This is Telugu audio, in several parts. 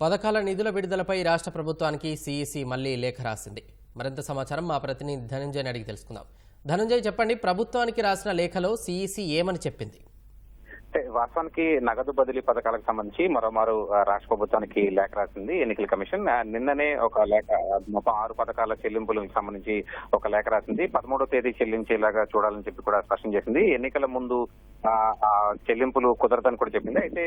పథకాల నిధుల విడుదలపై రాష్ట్ర ప్రభుత్వానికి సీఈసీ మళ్ళీ లేఖ రాసింది. మరింత సమాచారం మా ప్రతినిధి ధనంజయ్ అడిగి తెలుసుకుందాం. ధనంజయ్ చెప్పండి ప్రభుత్వానికి రాసిన లేఖలో సీఈసీ ఏమని చెప్పింది? వాస్తవానికి నగదు బదిలీ పథకాలకు సంబంధించి మరోమారు రాష్ట్ర ప్రభుత్వానికి లేఖ రాసింది ఎన్నికల కమిషన్. నిన్ననే ఒక లేఖ మొత్తం ఆరు పథకాల చెల్లింపులకు సంబంధించి ఒక లేఖ రాసింది. పదమూడో తేదీ చెల్లించేలాగా చూడాలని చెప్పి కూడా స్పష్టం చేసింది. ఎన్నికల ముందు చెల్లింపులు కుదరదని కూడా చెప్పింది. అయితే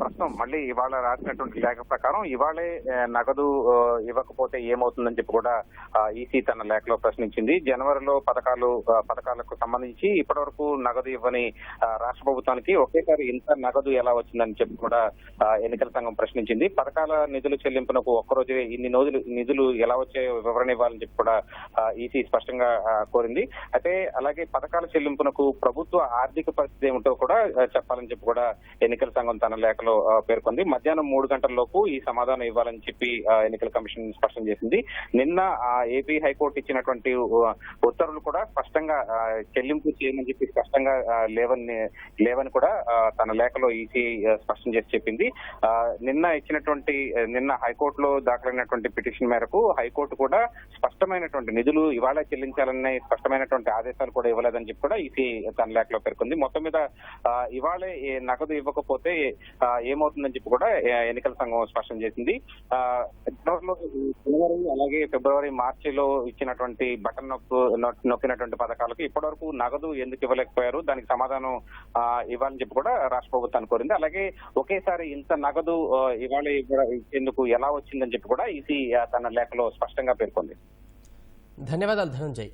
ప్రస్తుతం మళ్ళీ ఇవాళ రాసినటువంటి లేఖ ప్రకారం ఇవాళే నగదు ఇవ్వకపోతే ఏమవుతుందని చెప్పి కూడా ఈసీ తన లేఖలో ప్రశ్నించింది. జనవరిలో పథకాలు పథకాలకు సంబంధించి ఇప్పటివరకు నగదు ఇవ్వని రాష్ట్ర ప్రభుత్వం ప్రభుత్వానికి ఒకేసారి ఇంత నగదు ఎలా వచ్చిందని చెప్పి కూడా ఎన్నికల సంఘం ప్రశ్నించింది. పథకాల నిధులు చెల్లింపునకు ఒక్కరోజే ఇన్ని నోదులు నిధులు ఎలా వచ్చాయో వివరణ ఇవ్వాలని చెప్పి కూడా ఈసీ స్పష్టంగా కోరింది. అయితే అలాగే పథకాల చెల్లింపునకు ప్రభుత్వ ఆర్థిక పరిస్థితి ఏమిటో కూడా చెప్పాలని చెప్పి కూడా ఎన్నికల సంఘం తన లేఖలో పేర్కొంది. మధ్యాహ్నం మూడు గంటల్లోపు ఈ సమాధానం ఇవ్వాలని చెప్పి ఎన్నికల కమిషన్ స్పష్టం చేసింది. నిన్న ఆ, ఏపీ హైకోర్టు ఇచ్చినటువంటి ఉత్తర్వులు కూడా స్పష్టంగా చెల్లింపు చేయమని చెప్పి స్పష్టంగా లేవని లేవని అని కూడా తన లేఖలో ఈసీ స్పష్టం చేసి చెప్పింది. నిన్న ఇచ్చినటువంటి నిన్న హైకోర్టులో దాఖలైనటువంటి పిటిషన్ మేరకు హైకోర్టు కూడా స్పష్టమైనటువంటి నిధులు ఇవాళ చెల్లించాలనే స్పష్టమైనటువంటి ఆదేశాలు కూడా ఇవ్వలేదని చెప్పి కూడా ఈసీ తన లేఖలో పేర్కొంది. మొత్తం మీద ఇవాళ ఇవాళే నగదు ఇవ్వకపోతే ఏమవుతుందని చెప్పి కూడా ఎన్నికల సంఘం స్పష్టం చేసింది. జనవరి అలాగే ఫిబ్రవరి మార్చిలో ఇచ్చినటువంటి బటన్ నొక్కు నొక్కినటువంటి పథకాలకు ఇప్పటివరకు నగదు ఎందుకు ఇవ్వలేకపోయారు? దానికి సమాధానం ఇవ్వాలని చెప్పి కూడా రాష్ట్ర ప్రభుత్వాన్ని కోరింది. అలాగే ఒకేసారి ఇంత నగదు ఇవాళ ఇవ్వ- ఇచ్చేందుకు ఎలా వచ్చిందని చెప్పి కూడా ఈసీ తన లేఖలో స్పష్టంగా పేర్కొంది. ధన్యవాదాలు ధనంజయ్.